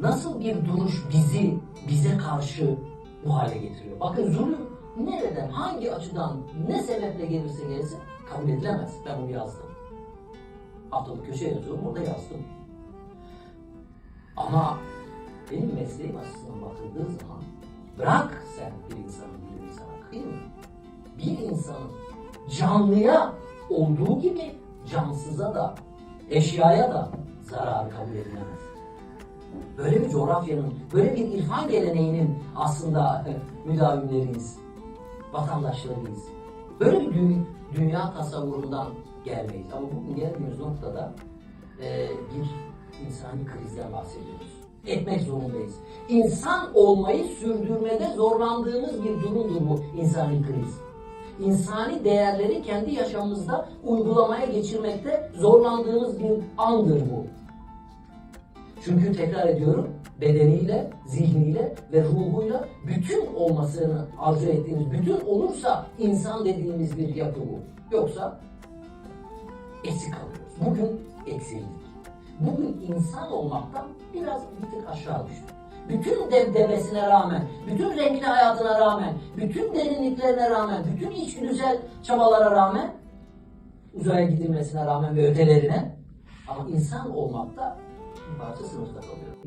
nasıl bir duruş bizi, bize karşı bu hale getiriyor? Bakın zulüm nereden, hangi açıdan, ne sebeple gelirse gelsin kabul edilemez. Ben bunu yazdım. Haftalık köşe yazıyorum, orada yazdım. Ama benim mesleğim açısından bakıldığı zaman bırak sen bir insanın bir insana kıyım. Bir insanın canlıya olduğu gibi cansıza da eşyaya da zarar kabul edilemez. Böyle bir coğrafyanın, böyle bir irfan geleneğinin aslında müdavimleriyiz, vatandaşlarıyız. Böyle bir dü- dünya tasavvurundan gelmeyiz. Ama bugün geldiğimiz noktada e, bir insani krizden bahsediyoruz. Etmek zorundayız. İnsan olmayı sürdürmede zorlandığımız bir durumdur bu insani kriz. İnsani değerleri kendi yaşamımızda uygulamaya geçirmekte zorlandığımız bir andır bu. Çünkü tekrar ediyorum bedeniyle, zihniyle ve ruhuyla bütün olmasını arzu ettiğimiz, bütün olursa insan dediğimiz bir yapı bu. Yoksa eksik kalıyoruz. Bugün eksildik. Bugün insan olmaktan biraz bir tık aşağı düştük. Bütün debdebesine rağmen, bütün renkli hayatına rağmen, bütün derinliklerine rağmen, bütün içgüdüsel çabalara rağmen, uzaya gidilmesine rağmen ve ötelerine ama insan olmakta まあ、ちょっとすみません。